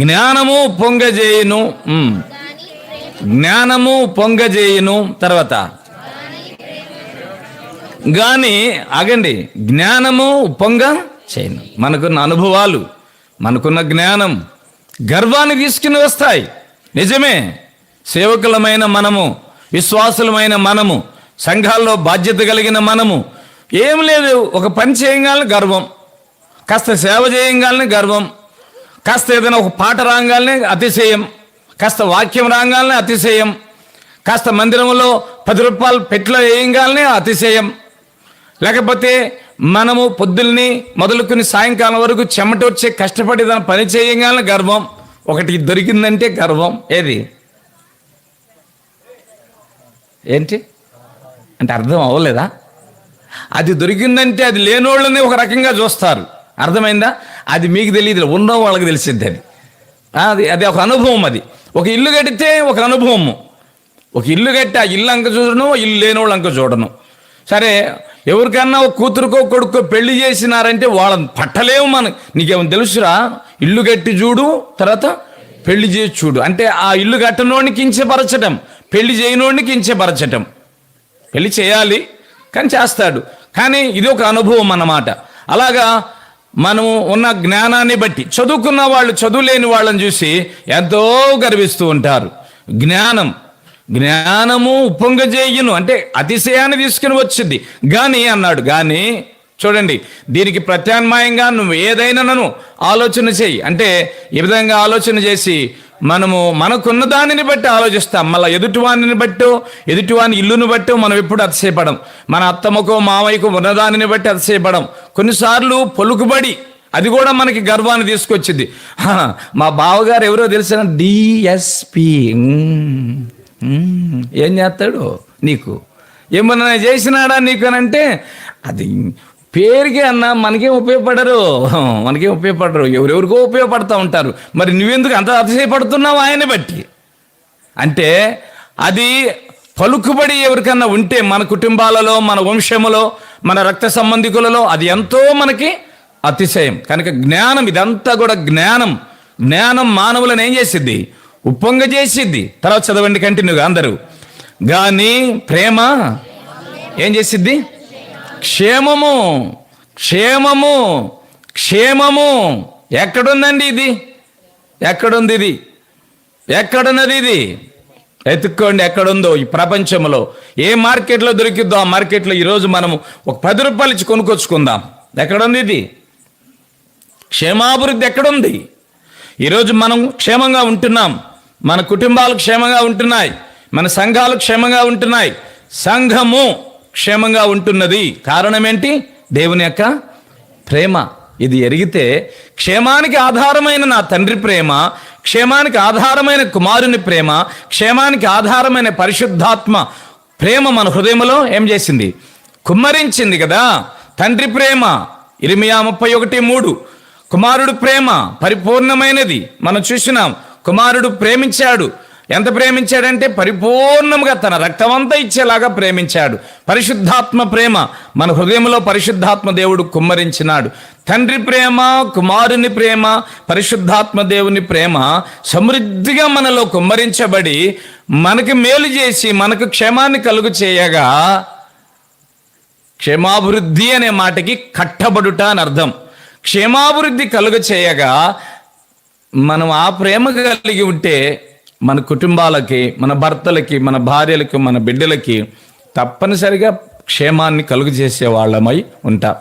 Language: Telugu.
జ్ఞానము పొంగజేయును. జ్ఞానము పొంగజేయును. తర్వాత గాని ఆగండి. జ్ఞానము పొంగ చేయను మనకున్న అనుభవాలు మనకున్న జ్ఞానం గర్వాన్ని తీసుకుని వస్తాయి. నిజమే. సేవకులమైన మనము విశ్వాసులమైన మనము సంఘాల్లో బాధ్యత కలిగిన మనము ఏం లేదు. ఒక పని చేయగానే గర్వం. కాస్త సేవ చేయగానే గర్వం. కాస్త ఏదైనా ఒక పాట రాగానే అతిశయం కాస్త వాక్యం రాగానే అతిశయం కాస్త మందిరంలో పది రూపాయలు పెట్లో వేయంగానే అతిశయం. లేకపోతే మనము పొద్దుల్ని మొదలుకొని సాయంకాలం వరకు చెమట వచ్చే కష్టపడి దాని పని చేయగానే గర్వం. ఒకటి దొరికిందంటే గర్వం. ఏది? ఏంటి? అంటే అర్థం అవ్వలేదా? అది దొరికిందంటే అది లేనోళ్ళని ఒక రకంగా చూస్తారు. అర్థమైందా? అది మీకు తెలియదు ఉన్న వాళ్ళకి తెలిసిద్ది అది. అది అది ఒక అనుభవం అది. ఒక ఇల్లు కడితే ఒక అనుభవము. ఒక ఇల్లు కట్టి ఆ ఇల్లు అంక చూడను ఇల్లు లేనోళ్ళు అంక చూడను. సరే ఎవరికన్నా ఒక కూతురుకో కొడుకో పెళ్ళి చేసినారంటే వాళ్ళని పట్టలేము మనం నీకేమైనా తెలుసురా? ఇల్లు కట్టి చూడు తర్వాత పెళ్ళి చేసి చూడు. అంటే ఆ ఇల్లు కట్టనోడిని కించపరచటం పెళ్ళి చేయనోడిని కించపరచటం. పెళ్ళి చేయాలి కానీ చేస్తాడు. కానీ ఇది ఒక అనుభవం అన్నమాట. అలాగా మనము ఉన్న జ్ఞానాన్ని బట్టి చదువుకున్న వాళ్ళు చదువులేని వాళ్ళని చూసి ఎంతో గర్విస్తూ ఉంటారు. జ్ఞానం జ్ఞానము ఉప్పొంగజేయును అంటే అతిశయాన్ని తీసుకుని వచ్చింది. కానీ అన్నాడు కానీ చూడండి దీనికి ప్రత్యామ్నాయంగా నువ్వు ఏదైనా నన్ను ఆలోచన చేయి. అంటే ఈ విధంగా ఆలోచన చేసి మనము మనకున్న దానిని బట్టి ఆలోచిస్తాం. మళ్ళీ ఎదుటివానిని బట్టో ఎదుటివాని ఇల్లును బట్టో మనం ఎప్పుడు అతిశయపడం. మన అత్తమ్మకో మామయ్యకో ఉన్నదానిని బట్టి అతిశయపడం. కొన్నిసార్లు పొలుకుబడి అది కూడా మనకి గర్వాన్ని తీసుకొచ్చింది. మా బావగారు ఎవరో తెలిసిన డిఎస్పి ఏం చేస్తాడు నీకు? ఏమన్నా చేసినాడా నీకు అని అంటే అది పేరుకే అన్న మనకేం ఉపయోగపడరు. మనకేం ఉపయోగపడరు. ఎవరెవరికో ఉపయోగపడతా ఉంటారు. మరి నువ్వెందుకు అంత అతిశయపడుతున్నావు ఆయన బట్టి? అంటే అది పలుకుబడి ఎవరికన్నా ఉంటే మన కుటుంబాలలో మన వంశములో మన రక్త సంబంధికులలో అది ఎంతో మనకి అతిశయం. కనుక జ్ఞానం ఇదంతా కూడా జ్ఞానం. జ్ఞానం మానవులను ఏం చేసిద్ది? ఉప్పొంగ చేసిద్ది. తర్వాత చదవండి కంటిన్యూగా అందరూ. కానీ ప్రేమ ఏం చేసిద్ది? క్షేమము క్షేమము క్షేమము. ఎక్కడుందండి ఇది? ఎక్కడుంది ఇది? ఎక్కడున్నది ఇది? ఎత్తుక్కోండి ఎక్కడుందో ఈ ప్రపంచంలో. ఏ మార్కెట్లో దొరికిద్దో ఆ మార్కెట్లో ఈరోజు మనము ఒక పది రూపాయలు ఇచ్చి కొనుక్కొచ్చుకుందాం. ఎక్కడుంది ఇది? క్షేమాభివృద్ధి ఎక్కడుంది? ఈరోజు మనం క్షేమంగా ఉంటున్నాం. మన కుటుంబాలు క్షేమంగా ఉంటున్నాయి. మన సంఘాలు క్షేమంగా ఉంటున్నాయి. సంఘము క్షేమంగా ఉంటున్నది కారణం ఏంటి దేవుని యొక్క ప్రేమ. ఇది ఎరిగితే క్షేమానికి ఆధారమైన నా తండ్రి ప్రేమ క్షేమానికి ఆధారమైన కుమారుని ప్రేమ క్షేమానికి ఆధారమైన పరిశుద్ధాత్మ ప్రేమ మన హృదయంలో ఏం చేసింది? కుమ్మరించింది కదా. తండ్రి ప్రేమ. ఇరిమియా ముప్పై ఒకటి మూడు. కుమారుడు ప్రేమ పరిపూర్ణమైనది. మనం చూసినాం. కుమారుడు ప్రేమించాడు. ఎంత ప్రేమించాడంటే పరిపూర్ణంగా తన రక్తమంతా ఇచ్చేలాగా ప్రేమించాడు. పరిశుద్ధాత్మ ప్రేమ మన హృదయంలో పరిశుద్ధాత్మ దేవుడు కుమ్మరించినాడు. తండ్రి ప్రేమ కుమారుని ప్రేమ పరిశుద్ధాత్మ దేవుని ప్రేమ సమృద్ధిగా మనలో కుమ్మరించబడి మనకి మేలు చేసి మనకు క్షేమాన్ని కలుగు చేయగా క్షేమాభివృద్ధి అనే మాటకి కట్టబడుట అని అర్థం. క్షేమాభివృద్ధి కలుగ చేయగా మనం ఆ ప్రేమ కలిగి ఉంటే మన కుటుంబాలకి మన భర్తలకి మన భార్యలకి మన బిడ్డలకి తప్పనిసరిగా క్షేమాన్ని కలుగు చేసే వాళ్ళమై ఉంటాం.